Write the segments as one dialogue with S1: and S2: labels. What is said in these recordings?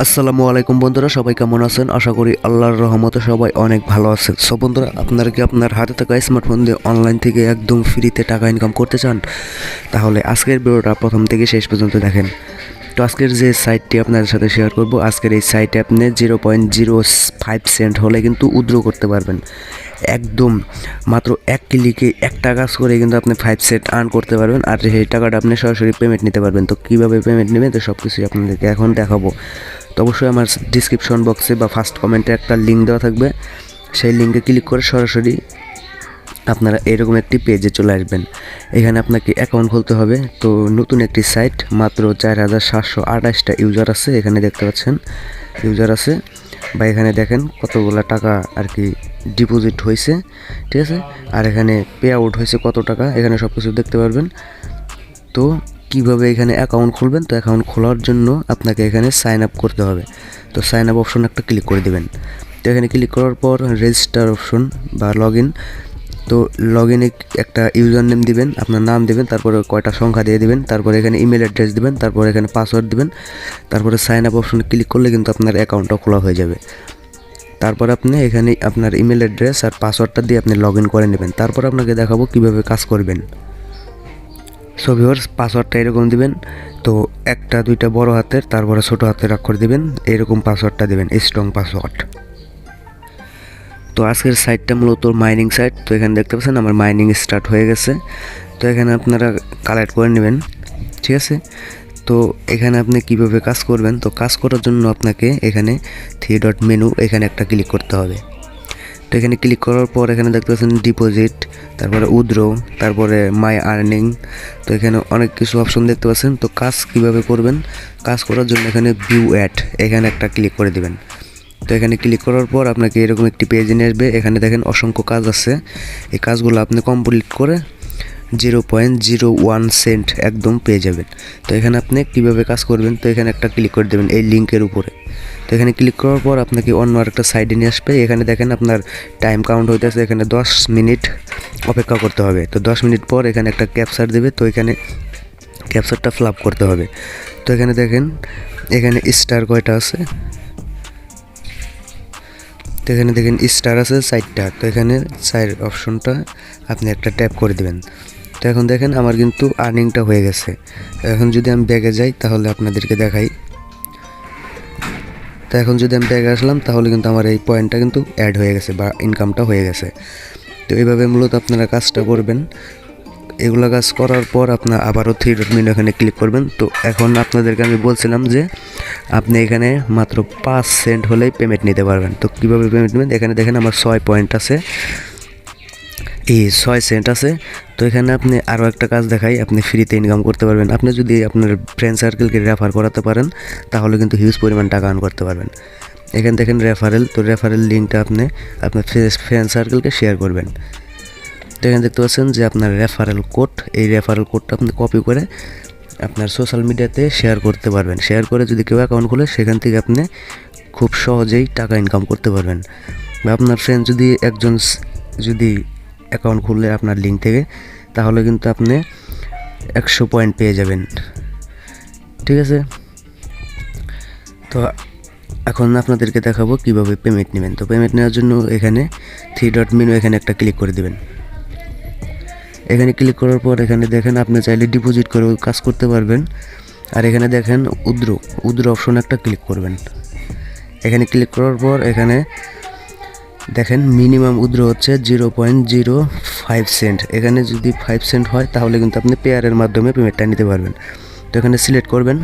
S1: আসসালামু আলাইকুম বন্ধুরা, সবাই কেমন আছেন? আশা করি আল্লাহর রহমতে সবাই অনেক ভালো আছেন। সব বন্ধুরা, আপনারা কি আপনার হাতে থাকা স্মার্টফোন দিয়ে অনলাইন থেকে একদম ফ্রিতে টাকা ইনকাম করতে চান? তাহলে আজকের ভিডিওটা প্রথম থেকে শেষ পর্যন্ত দেখেন। তো আজকের যে সাইটটি আপনাদের সাথে শেয়ার করব, আজকের এই সাইটে আপনি zero point zero five cent হলে কিন্তু উদ্র করতে পারবেন। একদম মাত্র এক ক্লিকে একটা কাজ করে কিন্তু আপনি ফাইভ সেট আর্ন করতে পারবেন আর সেই টাকাটা আপনি সরাসরি পেমেন্ট নিতে পারবেন। তো কীভাবে পেমেন্ট নেবেন? তো সব কিছুই আপনাদেরকে এখন দেখাবো। তো অবশ্যই আমার ডিসক্রিপশন বক্সে বা ফার্স্ট কমেন্টে একটা লিঙ্ক দেওয়া থাকবে। সেই লিঙ্কে ক্লিক করে সরাসরি আপনারা এরকম একটি পেজে চলে আসবেন। এখানে আপনাকে অ্যাকাউন্ট খুলতে হবে। তো নতুন একটি সাইট মাত্র চার হাজার সাতশো আঠাশটা ইউজার আছে, এখানে দেখতে পাচ্ছেন। ইউজার আছে বা এখানে দেখেন কতগুলো টাকা আর কি ডিপোজিট হয়েছে, ঠিক আছে? আর এখানে পে আউট হয়েছে কত টাকা? এখানে সব কিছু দেখতে পারবেন। তো কীভাবে এখানে অ্যাকাউন্ট খুলবেন, তো অ্যাকাউন্ট খোলার জন্য আপনাকে এখানে সাইন আপ করতে হবে। তো সাইন আপ অপশন একটা ক্লিক করে দেবেন। তো এখানে ক্লিক করার পর রেজিস্টার অপশন বা লগ ইন তো লগ একটা ইউজার নেম দিবেন, আপনার নাম দিবেন, তারপরে কয়টা সংখ্যা দিয়ে দিবেন, তারপরে এখানে ইমেল অ্যাড্রেস দিবেন, তারপরে এখানে পাসওয়ার্ড দিবেন। তারপরে সাইন আপ অপশনে ক্লিক করলে কিন্তু আপনার অ্যাকাউন্টটা খোলা হয়ে যাবে। তারপর আপনি এখানে আপনার ইমেল অ্যাড্রেস আর পাসওয়ার্ডটা দিয়ে আপনি লগ ইন করে নেবেন। তারপর আপনাকে দেখাবো কীভাবে কাজ করবেন। সো পাসওয়ার্ডটা এরকম দিবেন, তো একটা, দুইটা বড় হাতের, তারপরে ছোট হাতের অক্ষর দিবেন, এরকম পাসওয়ার্ডটা দিবেন স্ট্রং পাসওয়ার্ড তো আজকের সাইটটা মূলত মাইনিং সাইট তো এখানে দেখতে পাচ্ছেন আমার মাইনিং স্টার্ট হয়ে গেছে। তো এখানে আপনারা কালেক্ট করে নেবেন, ঠিক আছে? তো এখানে আপনি কীভাবে কাজ করবেন? তো কাজ করার জন্য আপনাকে এখানে থ্রি ডট মেনু এখানে একটা ক্লিক করতে হবে। তো এখানে ক্লিক করার পর এখানে দেখতে পাচ্ছেন ডিপোজিট তারপরে উদ্রো তারপরে মাই আর্নিং তো এখানে অনেক কিছু অপশন দেখতে পাচ্ছেন। তো কাজ কীভাবে করবেন? কাজ করার জন্য এখানে ভিউ অ্যাড এখানে একটা ক্লিক করে দিবেন। তো এখানে ক্লিক করার পর আপনাকে এরকম একটি পেজ নিয়ে আসবে। এখানে দেখেন অসংখ্য কাজ আছে। এই কাজগুলো আপনি কমপ্লিট করে zero point zero one cent একদম পেয়ে যাবেন। তো এখানে আপনি কীভাবে কাজ করবেন? তো এখানে একটা ক্লিক করে দেবেন এই লিঙ্কের উপরে। এখানে ক্লিক করার পর আপনাকে অন্য আরেকটা সাইডে নিয়ে আসবে। এখানে দেখেন আপনার টাইম কাউন্ট হইতেছে, এখানে দশ মিনিট অপেক্ষা করতে হবে। তো দশ মিনিট পর এখানে একটা ক্যাপচার দেবে, তো এখানে ক্যাপচারটা ফ্লাপ করতে হবে। তো এখানে দেখেন, এখানে স্টার কয়টা আছে? তো এখানে দেখেন স্টার আছে সাইডটা তো এখানে সাইড অপশনটা আপনি একটা ট্যাপ করে দিবেন। তো এখন দেখেন আমার কিন্তু আর্নিংটা হয়ে গেছে। এখন যদি আমি ব্যাগে যাই, তাহলে আপনাদেরকে দেখাই। তো এখন যদি আমি ব্যাগে আসলাম, তাহলে কিন্তু আমার এই পয়েন্টটা কিন্তু অ্যাড হয়ে গেছে বা ইনকামটা হয়ে গেছে। তো এইভাবে মূলত আপনারা কাজটা করবেন। এগুলো কাজ করার পর আপনার আবারও থ্রি ডট মেনু এখানে ক্লিক করবেন। তো এখন আপনাদেরকে আমি বলছিলাম যে, আপনি এখানে মাত্র পাঁচ সেন্ট হলেই পেমেন্ট নিতে পারবেন। তো কীভাবে পেমেন্ট নেবেন? এখানে দেখেন আমার ছয় পয়েন্ট আছে। এই ছয় সেন্ট আছে, তো এখানে আপনি আরও একটা কাজ দেখাই, আপনি ফ্রিতে ইনকাম করতে পারবেন। আপনি যদি আপনার ফ্রেন্ড সার্কেলকে রেফার করাতে পারেন, তাহলে কিন্তু হিউজ পরিমাণ টাকা আর্ন করতে পারবেন। এখানে দেখেন রেফারেল তো রেফারেল লিঙ্কটা আপনি আপনার ফ্রেন্ড সার্কেলকে শেয়ার করবেন। তো এখানে দেখতে পাচ্ছেন যে আপনার রেফারেল কোড এই রেফারেল কোডটা আপনি কপি করে আপনার সোশ্যাল মিডিয়াতে শেয়ার করতে পারবেন। শেয়ার করে যদি কেউ অ্যাকাউন্ট খুলে, সেখান থেকে আপনি খুব সহজেই টাকা ইনকাম করতে পারবেন। বা আপনার ফ্রেন্ড যদি একজন, যদি অ্যাকাউন্ট খুললে আপনার লিঙ্ক থেকে, তাহলে কিন্তু আপনি একশো পয়েন্ট পেয়ে যাবেন। ঠিক আছে? তো এখন আপনাদেরকে দেখাবো কীভাবে পেমেন্ট নেবেন। তো পেমেন্ট নেওয়ার জন্য এখানে থ্রি ডট মেনু এখানে একটা ক্লিক করে দেবেন। এখানে ক্লিক করার পর এখানে দেখেন আপনি চাইলে ডিপোজিট করে কাজ করতে পারবেন। আর এখানে দেখেন উদ্র উদ্র অপশন একটা ক্লিক করবেন। এখানে ক্লিক করার পর এখানে দেখেন মিনিমাম উদ্র হচ্ছে zero point zero five cent এখানে যদি ফাইভ সেন্ট হয়, তাহলে কিন্তু আপনি পেয়ারের মাধ্যমে পেমেন্টটা নিতে পারবেন। তো এখানে সিলেক্ট করবেন।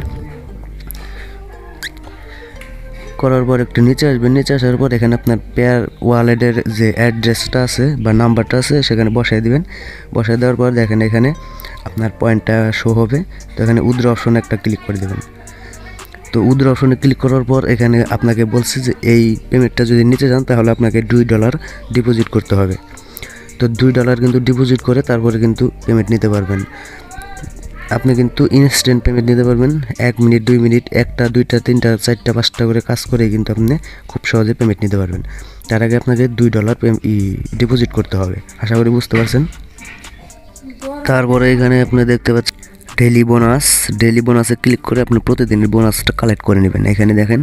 S1: করার পর একটু নিচে আসবেন। নিচে আসার পর এখানে আপনার পেয়ার ওয়ালেটের যে অ্যাড্রেসটা আছে বা নাম্বারটা আছে, সেখানে বসাই দিবেন। বসাই দেওয়ার পর দেখেন এখানে আপনার পয়েন্টটা শো হবে। তো এখানে উদ্র অপশন একটা ক্লিক করে দেবেন। তো উদ্র অপশনে ক্লিক করার পর এখানে আপনাকে বলছে যে এই পেমেন্টটা যদি নিতে যান তাহলে আপনাকে দুই ডলার ডিপোজিট করতে হবে। তো দুই ডলার কিন্তু ডিপোজিট করে তারপরে কিন্তু পেমেন্ট নিতে পারবেন। আপনি কিন্তু ইনস্ট্যান্ট পেমেন্ট নিতে পারবেন। এক মিনিট, দুই মিনিট, একটা, দুইটা, তিনটা, চারটা, পাঁচটা করে কাজ করে কিন্তু আপনি খুব সহজে পেমেন্ট নিতে পারবেন। তার আগে আপনাকে দুই ডলার ডিপোজিট করতে হবে। আশা করি বুঝতে পারছেন? তারপরে এখানে আপনি দেখতে পাচ্ছেন ডেলি বোনাস ডেলি বোনাসে ক্লিক করে আপনি প্রতিদিনের বোনাসটা কালেক্ট করে নেবেন। এখানে দেখেন,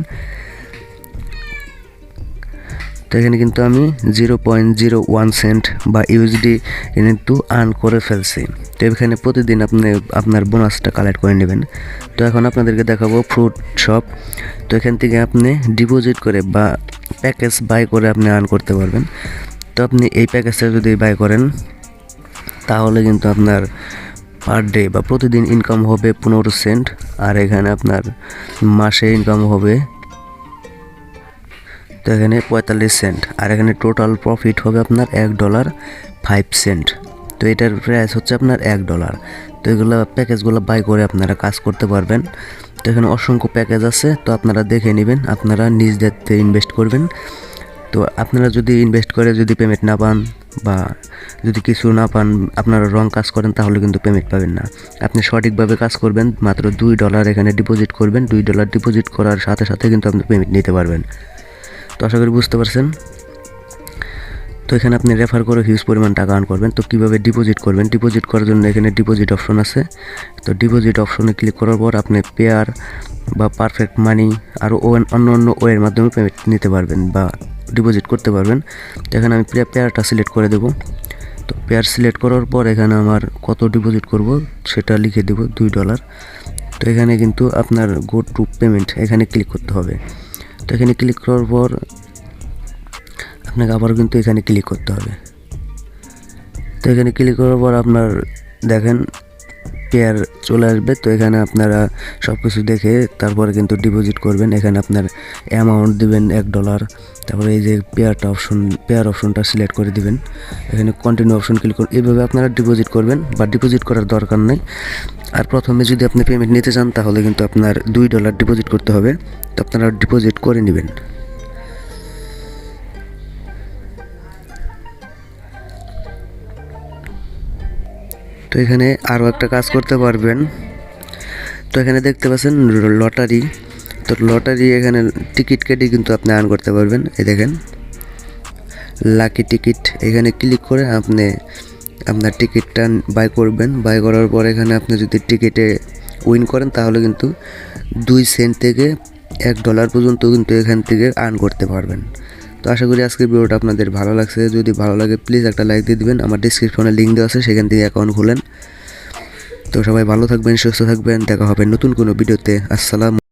S1: তো এখানে কিন্তু আমি zero point zero one cent বা ইউএসডি কিন্তু আর্ন করে ফেলছি। তো এখানে প্রতিদিন আপনি আপনার বোনাসটা কালেক্ট করে নেবেন। তো এখন আপনাদেরকে দেখাবো ফ্রুট শপ তো এখান থেকে আপনি ডিপোজিট করে বা প্যাকেজ বাই করে আপনি আর্ন করতে পারবেন। তো আপনি এই প্যাকেজটা যদি বাই করেন, তাহলে কিন্তু আপনার পার ডে বা প্রতিদিন ইনকাম হবে পনেরো সেন্ট আর এখানে আপনার মাসে ইনকাম হবে তো এখানে পঁয়তাল্লিশ সেন্ট আর এখানে টোটাল প্রফিট হবে আপনার এক ডলার ফাইভ সেন্ট তো এটার প্রাইস হচ্ছে আপনার এক ডলার তো এগুলো প্যাকেজগুলো বাই করে আপনারা কাজ করতে পারবেন। তো এখানে অসংখ্য প্যাকেজ আছে, তো আপনারা দেখে নেবেন, আপনারা নিজ দায়িত্বে ইনভেস্ট করবেন। তো আপনারা যদি ইনভেস্ট করে যদি পেমেন্ট না পান বা যদি কিছু না পান, আপনারা রং কাজ করেন, তাহলে কিন্তু পেমেন্ট পাবেন না। আপনি সঠিকভাবে কাজ করবেন, মাত্র দুই ডলার এখানে ডিপোজিট করবেন। দুই ডলার ডিপোজিট করার সাথে সাথে কিন্তু আপনি পেমেন্ট নিতে পারবেন। তো আশা করি বুঝতে পারছেন? তো এখানে আপনি রেফার করে হিউজ পরিমাণ টাকা আর্ন করবেন। তো কীভাবে ডিপোজিট করবেন? ডিপোজিট করার জন্য এখানে ডিপোজিট অপশন আছে। তো ডিপোজিট অপশনে ক্লিক করার পর আপনি পেয়ার বা পারফেক্ট মানি আরও অন্য অন্য ওয়ের মাধ্যমে পেমেন্ট নিতে পারবেন বা ডিপোজিট করতে পারবেন। তো এখানে আমি পেয়ারটা সিলেক্ট করে দেবো। তো পেয়ার সিলেক্ট করার পর এখানে আমার কত ডিপোজিট করব সেটা লিখে দেবো, দুই ডলার তো এখানে কিন্তু আপনার গো টু পেমেন্ট এখানে ক্লিক করতে হবে। তো এখানে ক্লিক করার পর আপনাকে আবার কিন্তু এখানে ক্লিক করতে হবে। তো এখানে ক্লিক করার পর আপনার দেখেন পেয়ার চলে আসবে। তো এখানে আপনারা সব কিছু দেখে তারপরে কিন্তু ডিপোজিট করবেন। এখানে আপনার অ্যামাউন্ট দিবেন এক ডলার তারপরে এই যে পেয়ারটা অপশন পেয়ার অপশনটা সিলেক্ট করে দিবেন। এখানে কন্টিনিউ অপশন ক্লিক করুন। এইভাবে আপনারা ডিপোজিট করবেন বা ডিপোজিট করার দরকার নেই। আর প্রথমে যদি আপনি পেমেন্ট নিতে চান, তাহলে কিন্তু আপনার দুই ডলার ডিপোজিট করতে হবে। তো আপনারা ডিপোজিট করে নেবেন। তো এখানে আরও একটা কাজ করতে পারবেন। তো এখানে দেখতে পাচ্ছেন লটারি। তো লটারি এখানে টিকিট কেটে কিন্তু আপনি আর্ন করতে পারবেন। এই দেখেন। লাকি টিকিট এখানে ক্লিক করে আপনি আপনার টিকিটটা বাই করবেন। বাই করার পর এখানে আপনি যদি টিকিটে উইন করেন, তাহলে কিন্তু দুই সেন্ট থেকে এক ডলার পর্যন্ত কিন্তু এখান থেকে আর্ন করতে পারবেন। তো আশা করি আজকের ভিডিওটা আপনাদের ভালো লাগছে। যদি ভালো লাগে প্লিজ একটা লাইক দিয়ে দিবেন। আমার ডিসক্রিপশনে লিঙ্ক দেওয়া আছে, সেখান থেকে অ্যাকাউন্ট খুলেন। তো সবাই ভালো থাকবেন, সুস্থ থাকবেন। দেখা হবে নতুন কোনো ভিডিওতে। আসসালাম